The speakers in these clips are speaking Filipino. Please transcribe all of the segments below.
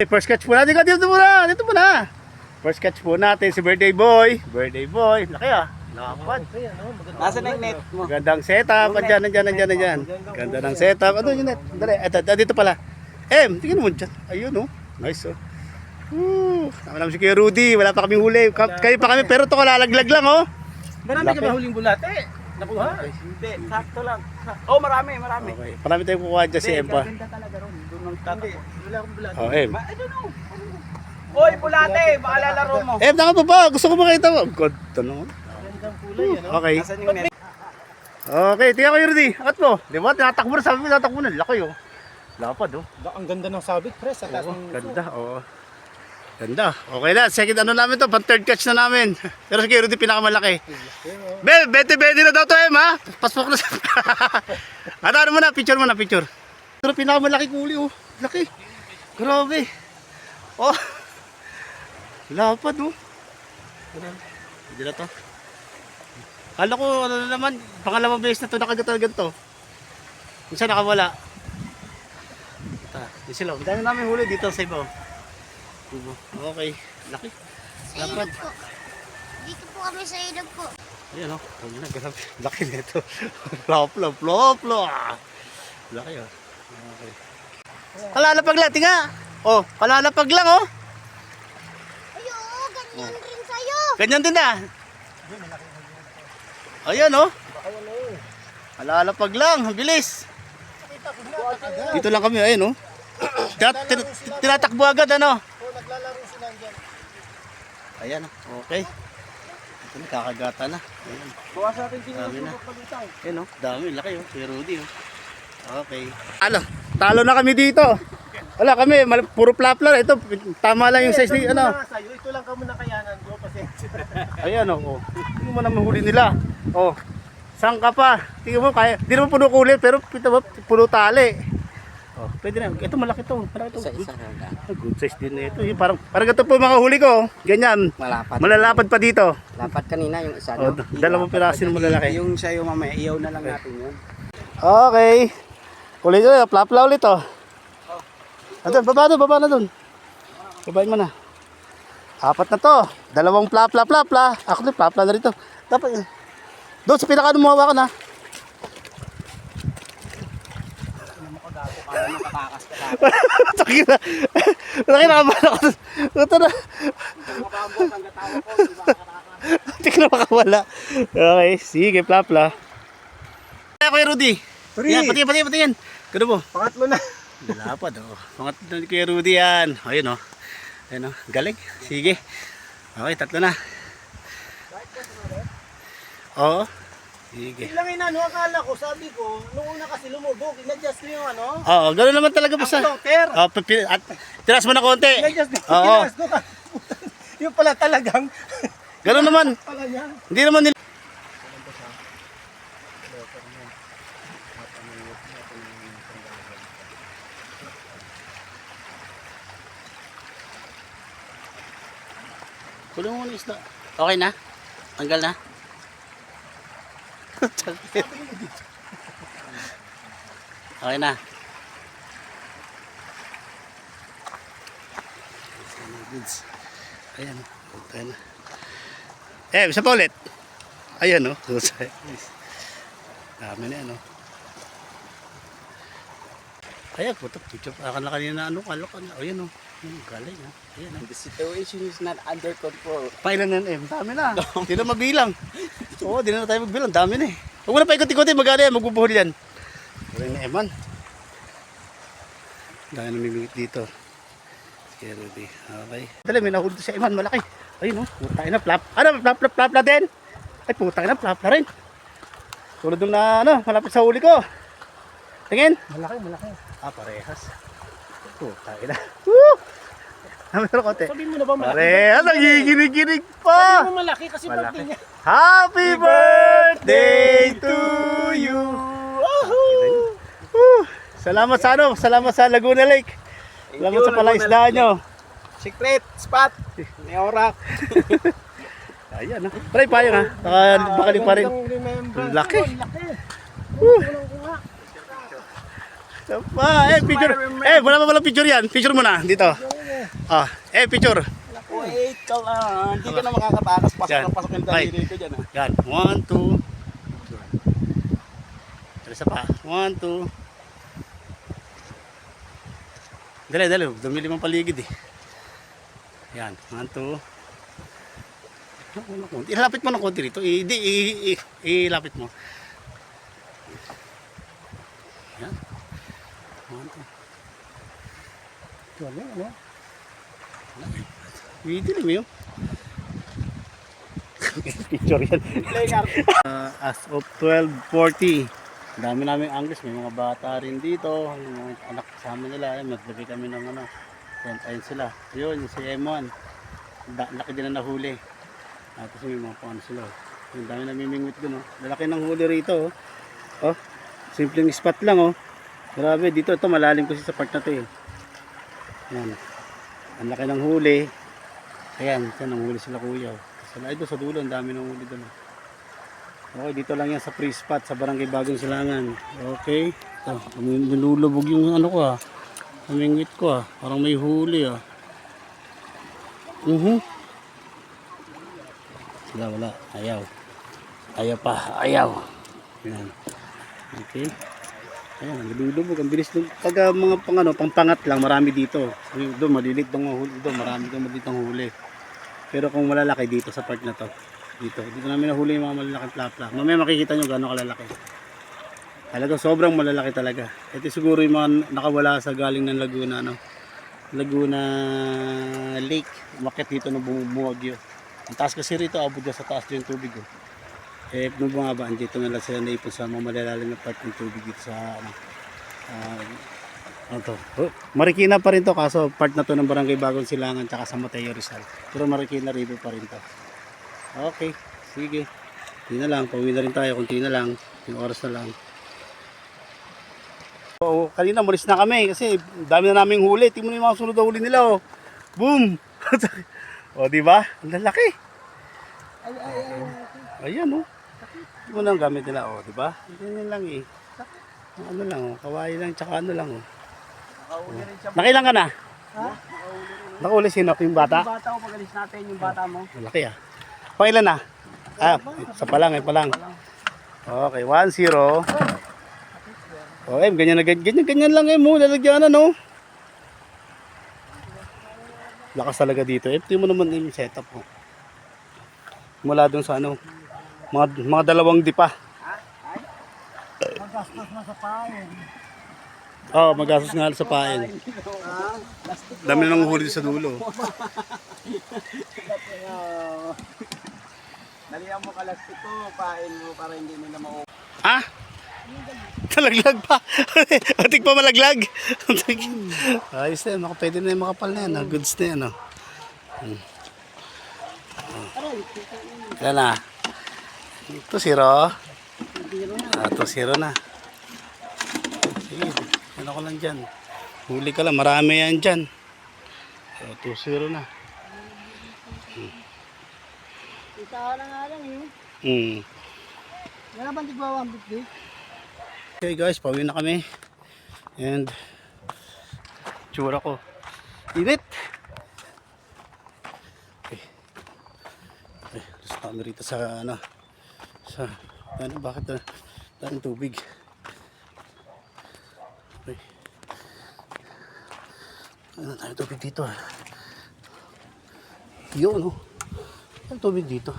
First catch po natin. Dito muna. Dito muna. First catch po natin si birthday boy. Birthday boy. Laki ah. Nakapad. Nasa na yung net mo? Gandang setup. Andyan, andyan, andyan, andyan. Ganda ng setup. Ano yun? net? Dali. Eto, dito pala. Em, tingnan mo dyan. Ayun oh. Nice oh. Woo. Naman si Kuya Rudy. Wala pa kaming huli. Ka- Kayo pa kami. Pero ito kalalaglag lang oh. Marami ka ba huling bulate? Nakuha? Hindi, sakto lang. Oh, marami, marami. Okay. Marami tayong kukuha dyan si Em pa. Ganda talaga ang Hindi. Wala akong bulate. Oh, Em. I don't know. Oy, bulate! Baka lalaro mo. Em, naka pa ba? Gusto ko makita mo. God, tanong. Gandang kulay, ano? Okay. Nasaan yung net? Okay, tingnan ko yun, Rudy. Angat mo. Di ba? Tinatakbo na. Sabi mo, tinatakbo na. Laki, oh. Lapad, oh. Ang ganda ng sabit, pre, sa taas ng ganda, oo. Ganda. Okay na. Second ano namin to. Pang third catch na namin. Pero sige, Rudy, pinakamalaki. Bel, 20-20 na daw to, Em, ha? Pasok na sa... ano, ano mo na? Picture mo na, picture. Pero pinakamalaki kuli, oh. Laki. Grabe. Oh. Lapad, oh. Hindi na to. Kala ko, ano na naman, pangalawang beses na to nakagat na ganito. Minsan nakawala. Ah, di sila. Ang dami namin huli dito sa iba. oh. Okay. Laki. Lapad. Dito po kami sa ilog po. Ayan o. Oh. Ang na, grabe. Laki nito. plop, plop, plop, plop. Laki o. Okay. Kalalapag lang, tinga. Oh, kalalapag lang oh. Ayo, ganyan rin sa'yo. Ganyan din na. Ayan oh. Kalalapag lang, ang bilis. Dito lang kami, ayun oh. Tina- tina- Tinatakbo agad ano. naglalaro sila dyan. Ayan oh. Okay. Ito na, kakagata na. Ayan. Bukas natin Dami na. pagkitaw. Ayun oh, dami, laki oh, si Rudy oh. Okay. Talo, talo na kami dito. Wala kami, puro plapla. Ito, tama lang yung size ni ano. Sa'yo, ito lang ka muna kayanan ko, pasensya. Ayan oh. oh. Tingnan mo naman huli nila. Oh. Saan ka pa? Tingnan mo, kaya. Di naman puno kulit, pero pito ba, puno tali. Oh, pwede na. Ito malaki to. Malaki to. Good, ah, good size din na ito. Yung Parang, parang ito po mga huli ko. Ganyan. Malapad. Malalapad pa dito. Lapad kanina yung isa, Oh, dalawang piraso ng malalaki. Yung sa'yo mamaya, iyaw na lang natin yun. Okay. Ulit ulit, plapla ulit oh. Andun, baba doon, baba na doon. Babain mo na. Apat na to. Dalawang plapla, plapla. Ako din, plapla na rito. Dapat, doon sa pinaka ano mo hawakan ha. Taki na. Taki na kabala ko. Ito na. Hindi na makawala. Okay, sige, plapla. Kaya Kuya Rudy. Yan, pati, pati, pati yan. Gano mo? Pangatlo na. Lapad oh. Mga tatlo ni Kuya Rudy yan. Ayun oh. Ayun oh. Galing. Sige. Okay, tatlo na. Oo. Sige. Lang ina, ano akala ko, sabi ko, nung una kasi lumubog, in-adjust mo yung ano, Oo, gano'n naman talaga ang basta. floater. Oh, pipi- at tiras mo na konti. In-adjust mo, Oo. kinas ko. Yung pala talagang, Gano'n naman. pala yan. Hindi naman nila. Kulong mo na isda. Okay na? Tanggal na? okay na. Ayan. Ayan na. Eh, isa pa ulit. Ayan, no? Dami na yan, no? Kaya, puto, picture pa ka na kanina, ano, kalo ka na. O, yan, no? Yan, galing, ha? Ayan, no? The situation is not under control. Pailan na yan, eh. Dami na. Hindi na mabilang. Oo, di na tayo magbilang. Dami na, eh. Huwag mo na paikot-ikotin, magana yan, magbubuhol yan. Wala na, Eman. Dami na mimigit dito. Sige, Rudy. Okay. Dali, may nahulog sa Eman, malaki. Ayun, no? Putang na, flap. Ano, flap, flap, flap na din. Ay, putang na, flap na rin. Tulad nung na, ano, malapit sa huli ko. Tingin. Malaki, malaki. Ah, parehas. Putang ina. Na konti. Sabihin mo na ba malaki? Parehas, ang giginig-ginig Sabihin pa. mo malaki kasi Malaki. birthday niya. Happy birthday to you. Woo! Salamat sa ano, salamat sa Laguna Lake. Salamat sa palaisdaan nyo. Secret spot. May orak. Ayan ha. Try payong ha. Baka, baka pa rin. Laki. Laki. Woo! Pa, eh, picture. Eh, wala pa pala picture yan. Picture mo na dito. Ah, eh, picture. Wait ka lang. Hindi ka na makakatakas. Pasok Yan. na pasok yung Right. daliri ko dyan. ah. Yan. One, two. Isa pa. One, two. Dali, dali. Dumili mong paligid eh. Yan. One, two. Ano. Ilapit mo ng konti rito. Hindi, ilapit mo. Yan. One, two. Wala, wala. Wala. Didilim yun. Picture yan. Uh, as of 12.40, ang dami namin Angus. May mga bata rin dito. Yung mga anak kasama nila. Ayun, Naglagay kami ng ano. Ayun sila. Yun, si M1. Da, laki din na nahuli. At kasi may mga paano sila. Yung dami namimingwit dun. Oh. Lalaki ng huli rito. Oh. oh. Simpleng spot lang. Oh. Grabe, dito ito malalim kasi sa part na to eh. Yan. Ang laki ng huli. Ayan, yan ang huli sila kuya. Sa ito sa dulo, ang dami ng huli doon. Okay, dito lang yan sa free spot sa Barangay Bagong Silangan. Okay. Ito, nilulubog yung ano ko ah. Humingwit ko ah. Parang may huli ah. Mhm. Wala, wala. Ayaw. Ayaw pa. Ayaw. Yan. Okay. Ayan, nilulubog. Ang bilis doon. Pag ah, mga pang, ano, pangpangat lang, marami dito. Doon, malilit huli. Doon, marami doon malilit ang huli. Pero kung malalaki dito sa part na to, dito, dito namin nahuli yung mga malalaking plapla. Mamaya makikita nyo gano'ng kalalaki. Talaga sobrang malalaki talaga. Ito siguro yung mga nakawala sa galing ng Laguna, ano? Laguna Lake. Umakit dito nung bumubugyo. Ang taas kasi rito, abot sa taas yung tubig. Oh. Eh, nung bumabaan dito na lang sila naipon sa mga malalalim na part ng tubig dito sa, ano, ah, ano to? Oh, Marikina pa rin to kaso part na to ng Barangay Bagong Silangan tsaka sa Mateo Rizal. Pero Marikina River pa rin to. Okay, sige. Hindi na lang, pauwi na rin tayo. Kunti na lang. Yung oras na lang. Oo, kanina malis na kami kasi dami na naming huli. Tingnan mo yung mga sunod na huli nila oh. Boom! o, di ba? Ang lalaki. Ayan oh. Tingnan mo na ang gamit nila oh, di ba? Ganyan lang eh. Ano lang oh, kawaii lang tsaka ano lang oh. Nakauli rin siya. Nakailan ka na? Nakuli sino? Yung bata? Yung bata ko, pagalis natin yung bata mo. Malaki ah. Pangilan na? Ah, sa palang, eh, palang. Okay, 1-0. Oh, eh, ganyan na ganyan, ganyan lang eh mo, lalagyan na no. Lakas talaga dito. Eh, mo naman yung setup mo. Mula dun sa ano, mga, mga dalawang dipa. Magastos na sa pain. Oh, magastos nga sa pain. Dami nang huli sa dulo. Dalihan mo kalastik ko, pain mo para hindi mo na mau... Ah? Nalaglag pa. Atik pa malaglag. Ayos na yan. Maka, pwede na yung makapal na yan. ah. Goods na yan. Oh. Hmm. Oh. Yan na. Ito zero. Ah, ito zero na. Ano ko lang dyan. Huli ka lang. Marami yan dyan. Ah, Ito zero na. Kita na nga lang eh. Hmm. Meron bang tigwa 150? Okay guys, pauwi na kami. And tsura ko. Init. Okay. Okay, gusto kami rito sa ano sa ano bakit na daming tubig. Ano tayo tubig dito ah. Yun oh. Ano tubig dito?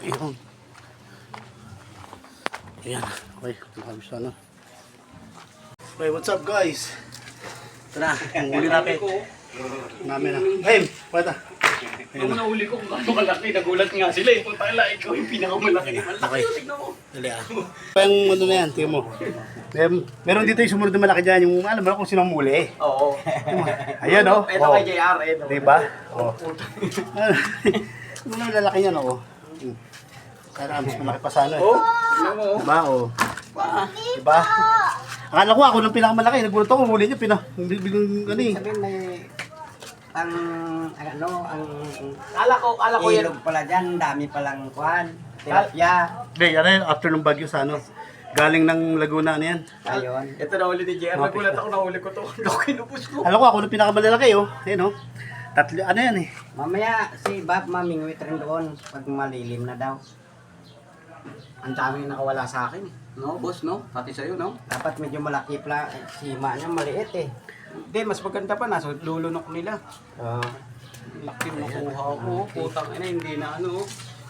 Ayun. Ayan. Okay. Nakabis na. ano. Okay, what's up guys? Na. Ang huli natin. Namin na. Hey, pwede. Nung nahuli ko kung ano kalaki, nagulat nga sila eh. Punta ka ikaw yung pinakamalaki. Okay. Dali ah. Pang ano na yan, tingnan mo. Mer meron dito yung sumunod na malaki dyan. Yung alam mo na kung sino ang muli eh. Oo. Ayan oh. Ito oh. kay JR eh. no? Diba? Oh. Ano na lalaki yan oh. Hmm. Sana mas malaki pa sana eh. Oh, tingnan mo. Diba? Oh. Diba? Akala ko ako ng pinakamalaki. Nagulat ako, huli niya. Pina, biglang ano eh. Sabihin may ang ano ang Kala ko, kala ko yan. ilog pala dyan, dami palang kwan. Tilapia. Hindi, ano yun, after ng bagyo sa ano. Galing ng Laguna ano yan. Ayun. Ito na uli ni JR. Nagulat ako nahuli ko to. Ako kinupos ko. Alam ko ako yung pinakamalalaki oh. Ayun oh. Tatlo, ano yan eh. Mamaya si Bob mamingwit rin doon pag malilim na daw. Ang daming nakawala sa akin. eh. No, boss, no? Pati sa'yo, no? Dapat medyo malaki pla, eh, sima niya maliit eh. Hindi, mas maganda pa. Nasa lulunok nila. Oh. Laki makuha ko. Putang ina, hindi na ano.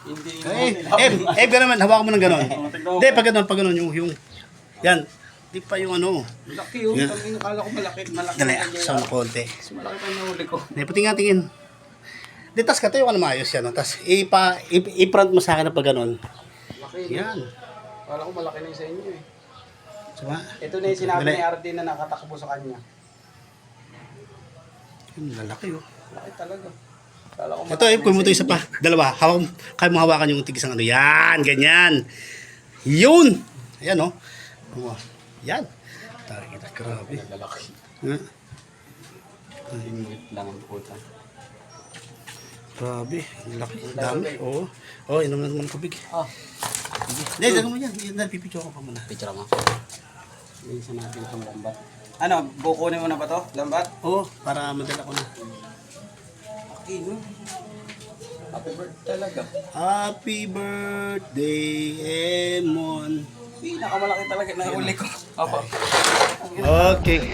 Hindi Eh, eh, eh, gano'n man, hawakan mo ng mo. Hindi, pag gano'n, pag gano'n, yung, yung, yan. Di pa yung ano. Laki yun. Yeah. Kala ko malaki. Malaki Dali, na ah, sa mga konti. Mas malaki pa yung nahuli ko. Hindi, pati nga tingin. Di, tas ka tayo ka na maayos yan. oh. Tas, ipa, ip, i-front mo sa akin na pag gano'n. Laki. Yan. Kala ko malaki na yung sa inyo eh. Diba? Ito na yung sinabi Dali. ni RD na nakatakbo sa kanya. Yung lalaki oh. Laki talaga. Kala ko Ito, eh, kung mo ito isa pa. Dalawa. Hawak, kaya mo hawakan yung tigis ng ano. Yan, ganyan. Yun. Ayan, oh. Oh, yan. Tara kita, grabe. Lalaki. Ha? Limit lang ang puta. Grabe. Ang laki. Dami. Oo. Oh, inom na naman ng tubig. Oh, Hindi, dagan mo yan. Yan, pipidyo ko pa muna. picture mo. Bilisan natin itong lambat. Ano, bukunin mo na ba to? Lambat? Oo, para madala ko na. Okay, no? Happy birthday talaga. Happy birthday, Emon. Pinakamalaki talaga na huli ko. Apa. Okay.